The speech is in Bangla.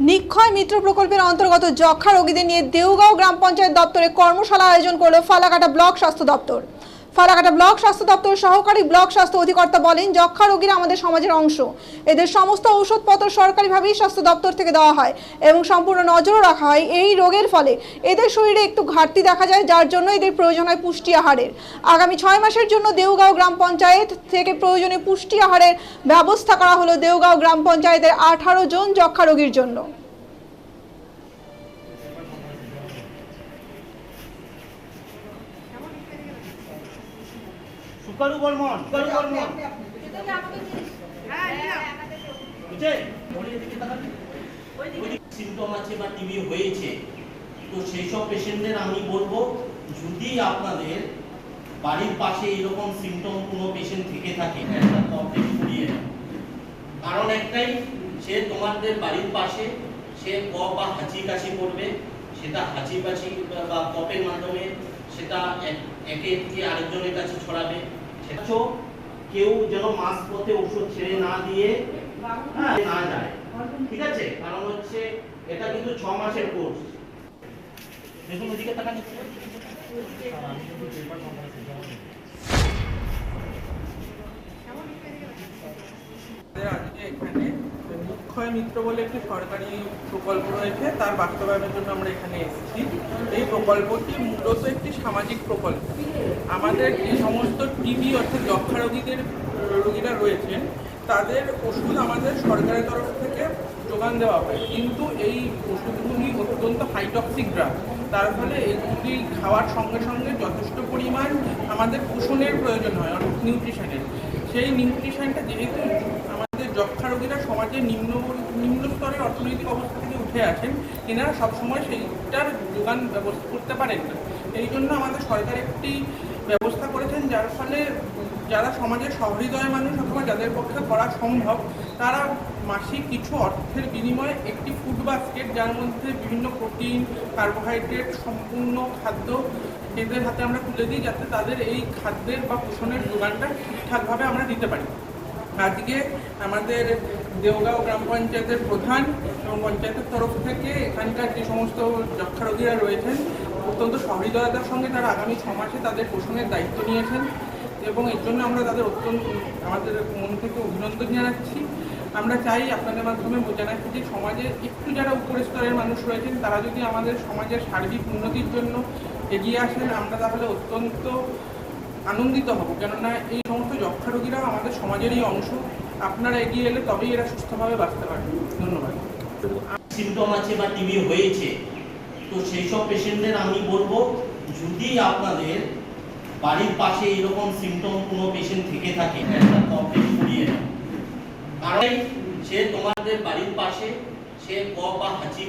নিক্ষয় মিত্র প্রকল্পের অন্তর্গত যক্ষা রোগীদের নিয়ে দেউগাঁও গ্রাম পঞ্চায়েত দপ্তরে কর্মশালা আয়োজন করল ফালাকাটা ব্লক স্বাস্থ্য দপ্তর। ফালাকাটা ব্লক স্বাস্থ্য দপ্তর সহকারী ব্লক স্বাস্থ্য অধিকর্তা বলেন যক্ষা রোগীরা আমাদের সমাজের অংশ। এদের সমস্ত ঔষধপত্র সরকারিভাবেই স্বাস্থ্য দপ্তর থেকে দেওয়া হয় এবং সম্পূর্ণ নজরও রাখা হয় এই রোগের ফলে। এদের শরীরে একটু ঘাটতি দেখা যায়, যার জন্য এদের প্রয়োজন হয় পুষ্টি আহারের আগামী ছয় মাসের জন্য দেউগাঁও গ্রাম পঞ্চায়েত থেকে প্রয়োজনীয় পুষ্টি আহারের ব্যবস্থা করা হলো দেউগাঁও গ্রাম পঞ্চায়েতের আঠারো জন যক্ষা রোগীর জন্য। সুকারু বর্মন সুকারু বর্মন। সিমটম আছে বা টিবি হয়েছে, তো সেই সব পেশেন্টদের আমি বলব, যদি আপনাদের বাড়ির পাশে সিমটম কোনো পেশেন্ট থেকে থাকে কারণ একটাই, সে তোমাদের বাড়ির পাশে, সে কফ বা হাঁচি কাশি করবে, সেটা হাঁচি কাশি বা কপের মাধ্যমে, সেটা এক- আরেকজনের কাছে ছড়াবে কেউ যেন মাস ওষুধ ছেড়ে না দিয়ে হ্যাঁ, না যায়। ঠিক আছে? কারণ হচ্ছে এটা কিন্তু মাসের কোর্স দেখুন ওদিকে এখানে মিত্র বলে একটি সরকারি প্রকল্প রয়েছে তার বাস্তবায়নের জন্য আমরা এখানে এসেছি। এই প্রকল্পটি মূলত একটি সামাজিক প্রকল্প। আমাদের যে সমস্ত রোগীদের রোগীরা রয়েছেন, তাদের ওষুধ আমাদের সরকারের তরফ থেকে যোগান দেওয়া হয়। কিন্তু এই ওষুধগুলি অত্যন্ত হাইটক্সিক ড্রাগ তার ফলে এগুলি খাওয়ার সঙ্গে সঙ্গে যথেষ্ট পরিমাণ আমাদের পোষণের প্রয়োজন হয়, অর্থাৎ নিউট্রিশনের সেই নিউট্রিশনটা যেহেতু আমাদের যক্ষা রোগীরা সমাজে নিম্ন নিম্ন স্তরের অর্থনৈতিক অবস্থা থেকে উঠে আসেন এনারা সবসময় সেইটার যোগান ব্যবস্থা করতে পারেন না। এই জন্য আমাদের সরকার একটি ব্যবস্থা করেছেন, যার ফলে যারা সমাজের সহৃদয় মানুষ অথবা যাদের পক্ষে করা সম্ভব, তারা মাসিক কিছু অর্থের বিনিময়ে একটি ফুড বাস্কেট যার মধ্যে বিভিন্ন প্রোটিন কার্বোহাইড্রেট সম্পূর্ণ খাদ্য এদের হাতে আমরা তুলে দিই যাতে তাদের এই খাদ্যের বা পোষণের যোগানটা ঠিকঠাকভাবে আমরা দিতে পারি। আজকে আমাদের দেওগাঁও গ্রাম পঞ্চায়েতের প্রধান এবং পঞ্চায়েতের তরফ থেকে এখানকার যে সমস্ত যক্ষা রোগীরা রয়েছেন, অত্যন্ত সহৃদয়তার সঙ্গে তারা আগামী ছ মাসে তাদের পোষণের দায়িত্ব নিয়েছেন। এবং এর জন্য আমরা তাদের অত্যন্ত, আমাদের মন থেকে অভিনন্দন জানাচ্ছি। আমরা চাই আপনাদের মাধ্যমে জানাচ্ছি যে সমাজের একটু যারা উপরের স্তরের মানুষ রয়েছেন, তারা যদি আমাদের সমাজের সার্বিক উন্নতির জন্য এগিয়ে আসেন, আমরা তাহলে অত্যন্ত আনন্দিত হব। কেননা এই সমস্ত যক্ষা রোগীরাও আমাদের সমাজেরই অংশ। আপনারা এগিয়ে এলে তবেই এরা সুস্থভাবে বাঁচতে পারবে। ধন্যবাদ। সিমটম আছে বা টিবি হয়েছে, তো সেই সব পেশেন্টদের আমি বলব, যদি আপনাদের বাড়ির পাশে এরকম সিমটম কোনো পেশেন্ট থেকে থাকে, একটা কারণ সে তোমাদের বাড়ির পাশে, সে ক বা হাঁচি